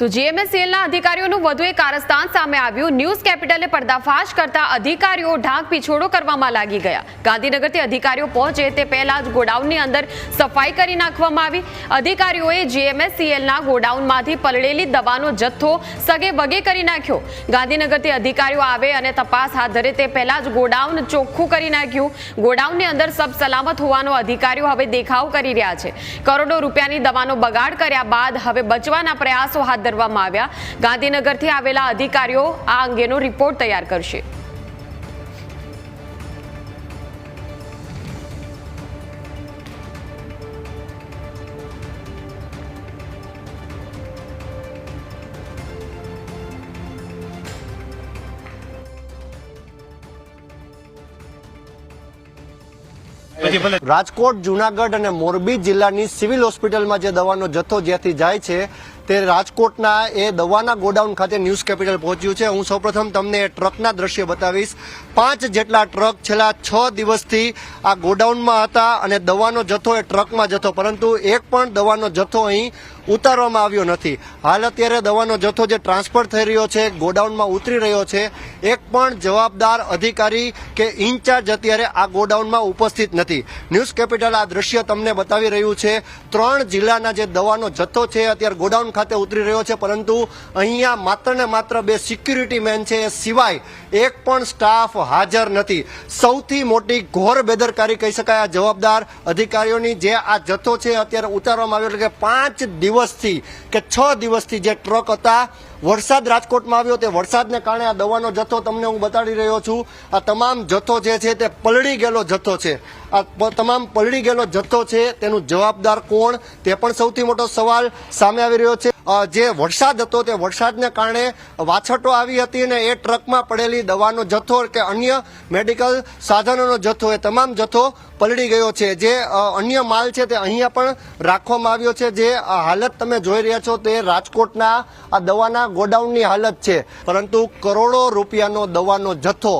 તો જીએમએસસીએલના અધિકારીઓનું વધુ એક કારસ્તાન સામે આવ્યું. ન્યૂઝ કેપિટલે પર્દાફાશ કરતા અધિકારીઓ ઢાંક પીછોડો કરવામાં લાગી ગયા. ગાંધીનગરથી અધિકારીઓ પહોંચે તે પહેલા જ ગોડાઉનની અંદર સફાઈ કરી નાખવામાં આવી. અધિકારીઓએ જીએમએસસીએલના ગોડાઉનમાંથી પલળેલી દવાનો જથ્થો સગે વગે કરી નાખ્યો. ગાંધીનગરથી અધિકારીઓ આવે અને તપાસ હાથ ધરે તે પહેલા જ ગોડાઉન ચોખ્ખું કરી નાખ્યું. ગોડાઉનની અંદર સબ સલામત હોવાનો અધિકારીઓ હવે દેખાવ કરી રહ્યા છે. કરોડો રૂપિયાની દવાનો બગાડ કર્યા બાદ હવે બચવાના પ્રયાસો હાથ ધરવામાં આવ્યા ગાંધીનગરથી આવેલા અધિકારીઓ આ અંગેનો રિપોર્ટ તૈયાર કરશે. રાજકોટ જુનાગઢ અને મોરબી જિલ્લાની સિવિલ હોસ્પિટલમાં જે દવાનો જથ્થો જ્યાંથી જાય છે તે રાજકોટના એ દવાના ગોડાઉન ખાતે ન્યૂઝ કેપિટલ પહોંચ્યું છે. હું સૌપ્રથમ તમને ટ્રકના દ્રશ્ય બતાવીશ. પાંચ જેટલા ટ્રક છેલ્લા છ દિવસથી આ ગોડાઉનમાં હતા અને દવાનો જથ્થો એ ટ્રકમાં જથ્થો, પરંતુ એક પણ દવાનો જથ્થો અહીં ઉતારવામાં આવ્યો નથી. હાલ અત્યારે દવાનો જથ્થો જે ટ્રાન્સફર થઈ રહ્યો છે, ગોડાઉનમાં ઉતરી રહ્યો છે, એક પણ જવાબદાર અધિકારી કે ઇન્ચાર્જ અત્યારે આ ગોડાઉનમાં ઉપસ્થિત નથી. ન્યૂઝ કેપિટલ આ દ્રશ્ય તમને બતાવી રહ્યું છે. ત્રણ જિલ્લાના જે દવાનો જથ્થો છે, અત્યારે ગોડાઉન ખાતે ઉતરી રહ્યો છે, પરંતુ અહીંયા માત્ર ને માત્ર બે સિક્યુરિટી મેન છે, એ સિવાય એક પણ સ્ટાફ હાજર નથી. સૌથી મોટી ઘોર બેદરકારી કહી શકાય, આ જવાબદાર અધિકારીઓની જે આ જથ્થો છે અત્યારે ઉતારવામાં આવ્યો એટલે કે પાંચ દિવસથી કે છ દિવસથી જે ટ્રક હતા વરસાદ રાજકોટમાં આવ્યો તે વરસાદને કારણે આ દવાનો જથ્થો તમને હું બતાડી રહ્યો છું. આ તમામ જથ્થો જે છે તે પલળી ગયેલો જથ્થો છે. આ તમામ પલળી ગયેલો જથ્થો છે તેનું જવાબદાર કોણ? તે પણ સૌથી મોટો સવાલ સામે આવી રહ્યો છે. જે વરસાદ હતો તે વરસાદને કારણે વાછટો આવી હતી અને એ ટ્રકમાં પડેલી દવાનો જથ્થો કે અન્ય મેડિકલ સાધનોનો જથ્થો, એ તમામ જથ્થો પલળી ગયો છે. જે અન્ય માલ છે તે અહીંયા પણ રાખવામાં આવ્યો છે. જે હાલત તમે જોઈ રહ્યા છો તે રાજકોટના, આ દવાના ગોડાઉનની હાલત છે. પરંતુ કરોડો રૂપિયાનો દવાનો જથ્થો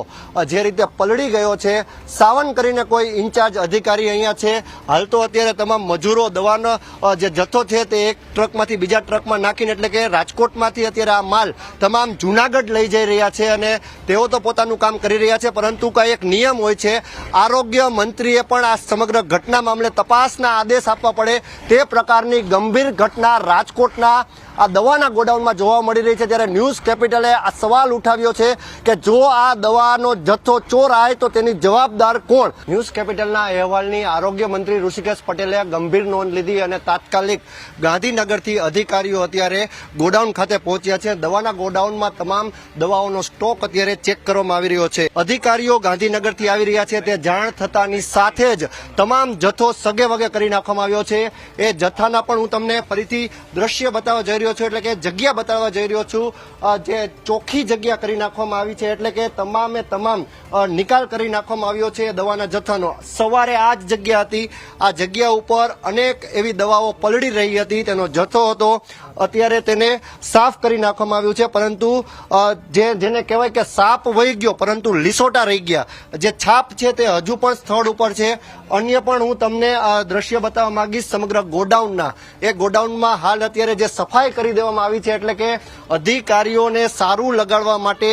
જે રીતે પલળી ગયો છે, સાવન કરીને કોઈ ઇન્ચાર્જ અધિકારી અહીંયા છે. હાલ તો અત્યારે તમામ મજૂરો દવાનો જે જથ્થો છે તે એક ટ્રકમાંથી બીજા ટ્રકમાં નાખીને એટલે કે રાજકોટમાંથી અત્યારે આ માલ તમામ જુનાગઢ લઈ જઈ રહ્યા છે અને તેઓ તો પોતાનું કામ કરી રહ્યા છે, પરંતુ કઈ એક નિયમ હોય છે, આરોગ્ય મંત્રીએ પણ આ સમગ્ર ઘટના મામલે તપાસના આદેશ આપવા પડે તે પ્રકારની ગંભીર ઘટના રાજકોટના આ દવાના ગોડાઉનમાં જોવા મળી રહી છે ત્યારે ન્યૂઝ કેપિટલે આ સવાલ ઉઠાવ્યો છે કે જો આ દવાનો જથ્થો ચોરાય તો તેની જવાબદાર કોણ? ન્યૂઝ કેપિટલના અહેવાલની આરોગ્ય મંત્રી ઋષિકેશ પટેલે ગંભીર નોંધ લીધી અને તાત્કાલિક ગાંધીનગરથી અધિકારીઓ અત્યારે ગોડાઉન ખાતે પહોંચ્યા છે. દવાના ગોડાઉનમાં તમામ દવાઓનો સ્ટોક અત્યારે ચેક કરવામાં આવી રહ્યો છે. અધિકારીઓ ગાંધીનગરથી આવી રહ્યા છે. તે જાણ થતાની સાથે જ તમામ જથ્થો સગે વગે કરી નાખવામાં આવ્યો છે. એ જથ્થાના પણ હું તમને ફરીથી દ્રશ્ય બતાવવા જઈ રહ્યો છું એટલે કે જગ્યા બતાવવા જઈ રહ્યો છું. જે ચોખ્ખી જગ્યા કરી નાખવામાં આવી છે એટલે કે તમામે તમામ નિકાલ કરી નાખવામાં આવ્યો છે દવાના જથ્થાનો. સવારે આ જ જગ્યા હતી. આ જગ્યા ઉપર અનેક એવી દવાઓ પલળી રહી હતી. તેનો જથ્થો હતો. અત્યારે તેને સાફ કરી નાખવામાં આવ્યું છે. પરંતુ જે, જેને કહેવાય કે સાપ વહી ગયો, પરંતુ લીસોટા રહી ગયા. જે છાપ છે તે હજુ પણ સ્થળ ઉપર છે. અન્ય પણ હું તમને દ્રશ્ય બતાવવા માંગીશ સમગ્ર ગોડાઉનના. એ ગોડાઉનમાં હાલ અત્યારે જે સફાઈ કરી દેવામાં આવી છે એટલે કે અધિકારીઓને સારું લગાડવા માટે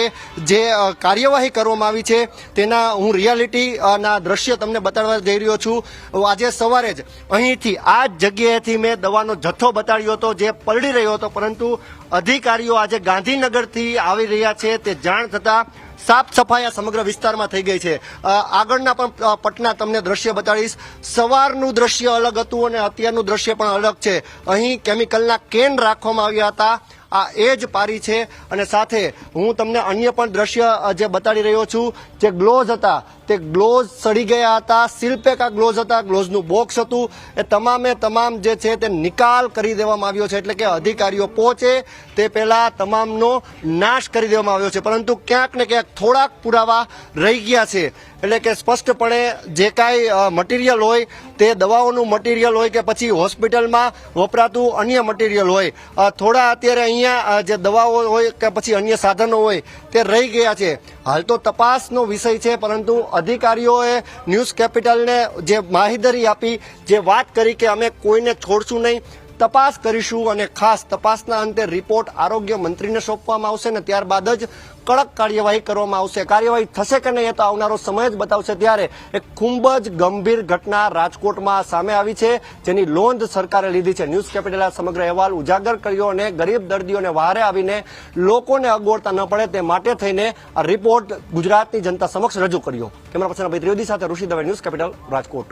જે કાર્યવાહી કરવામાં આવી છે તેના હું રિયાલિટી ના દ્રશ્ય તમને બતાડવા જઈ રહ્યો છું. આજે સવારે જ અહીંથી, આ જ જગ્યાએથી મેં દવાનો જથ્થો બતાડ્યો હતો જે પલળી રહ્યો હતો. પરંતુ અધિકારીઓ આજે ગાંધીનગરથી આવી રહ્યા છે તે જાણ થતાં સાફ સફાઈ આ સમગ્ર વિસ્તારમાં થઈ ગઈ છે. આગળના પણ પટના તમને દ્રશ્ય બતાડીશ. સવારનું દ્રશ્ય અલગ હતું અને અત્યારનું દ્રશ્ય પણ અલગ છે. અહીં કેમિકલના કેન રાખવામાં આવ્યા હતા. આ એ જ પારી છે. અને સાથે હું તમને અન્ય પણ દ્રશ્ય જે બતાડી રહ્યો છું. જે ગ્લોઝ હતા તે ગ્લોઝ સડી ગયા હતા સિલ્પેકા ગ્લોઝ હતા ગ્લોઝનું બોક્સ હતું. એ તમામે તમામ જે છે તે નિકાલ કરી દેવામાં આવ્યો છે, એટલે કે અધિકારીઓ પહોંચે તે પહેલાં તમામનો નાશ કરી દેવામાં આવ્યો છે. પરંતુ ક્યાંક ને ક્યાંક થોડાક પુરાવા રહી ગયા છે. એટલે કે સ્પષ્ટપણે જે કાંઈ મટીરિયલ હોય તે દવાઓનું મટીરિયલ હોય કે પછી હોસ્પિટલમાં વપરાતું અન્ય મટીરિયલ હોય થોડા અત્યારે અહીંયા જે દવાઓ હોય કે પછી અન્ય સાધનો હોય તે રહી ગયા છે. હાલ તો તપાસનો વિષય છે, પરંતુ અધિકારીઓએ ન્યૂઝ કેપિટલને જે માહિતી આપી, જે વાત કરી કે અમે કોઈને છોડશું નહીં તપાસ કરીશું અને ખાસ તપાસના અંતે રિપોર્ટ આરોગ્ય મંત્રીને સોંપવામાં આવશે ને ત્યારબાદ જ કડક કાર્યવાહી કરવામાં આવશે. કાર્યવાહી થશે કે નહીં એ તો આવનારો સમય જ બતાવશે ત્યારે એક ખૂબ જ ગંભીર ઘટના રાજકોટમાં સામે આવી છે, જેની લોંધ સરકારે લીધી છે. ન્યૂઝ કેપિટલ સમગ્ર અહેવાલ ઉજાગર કર્યો અને ગરીબ દર્દીઓને વહારે આવીને લોકોને અગવડતા ન પડે તે માટે થઈને આ રિપોર્ટ ગુજરાતની જનતા સમક્ષ રજૂ કર્યો. કેમેરા પર્સન અભય ત્રિવેદી સાથે ઋષિ દવે, ન્યૂઝ કેપિટલ રાજકોટ.